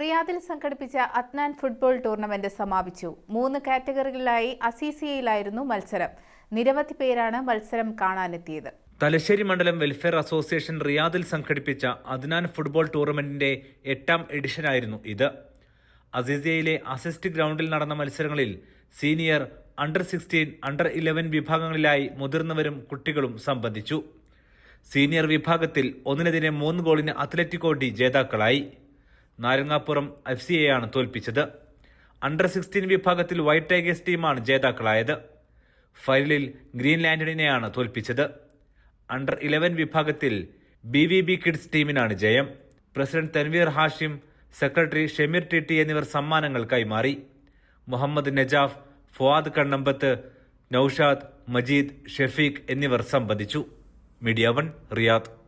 റിയാദിൽ സംഘടിപ്പിച്ച അത്നാൻ football tournament സമാപിച്ചു. മൂന്ന് കാറ്റഗറികളിലായി അസീസിയയിലായിരുന്നു മത്സരം. നിരവധി പേരാണ് മത്സരം കാണാനെത്തിയത്. തലശ്ശേരി മണ്ഡലം വെൽഫെയർ അസോസിയേഷൻ റിയാദിൽ സംഘടിപ്പിച്ച അദ്നാൻ ഫുട്ബോൾ ടൂർണമെന്റിന്റെ എട്ടാം എഡിഷനായിരുന്നു ഇത്. അസീസിയയിലെ അസിസ്റ്റ് ഗ്രൗണ്ടിൽ നടന്ന മത്സരങ്ങളിൽ senior under sixteen under eleven വിഭാഗങ്ങളിലായി മുതിർന്നവരും കുട്ടികളും സംബന്ധിച്ചു. സീനിയർ വിഭാഗത്തിൽ ഒന്നിനെതിരെ മൂന്ന് ഗോളിന് അത്ലറ്റിക്കോ ഡി ജേതാക്കളായി. നാരങ്ങാപ്പുറം എഫ് സിയെയാണ് തോൽപ്പിച്ചത്. അണ്ടർ സിക്സ്റ്റീൻ വിഭാഗത്തിൽ വൈറ്റ് ടൈഗേഴ്സ് ടീമാണ് ജേതാക്കളായത്. ഫൈനലിൽ ഗ്രീൻലാൻഡിനെയാണ് തോൽപ്പിച്ചത്. അണ്ടർ ഇലവൻ വിഭാഗത്തിൽ ബി വി ബി കിഡ്സ് ടീമിനാണ് ജയം. President Tanveer Hashim secretary Shemeer T എന്നിവർ സമ്മാനങ്ങൾ കൈമാറി. മുഹമ്മദ് നജാഫ് ഫുവാദ് കണ്ണമ്പത്ത് നൌഷാദ് മജീദ് ഷെഫീഖ് എന്നിവർ സംബന്ധിച്ചു മീഡിയ വൺ റിയാദ്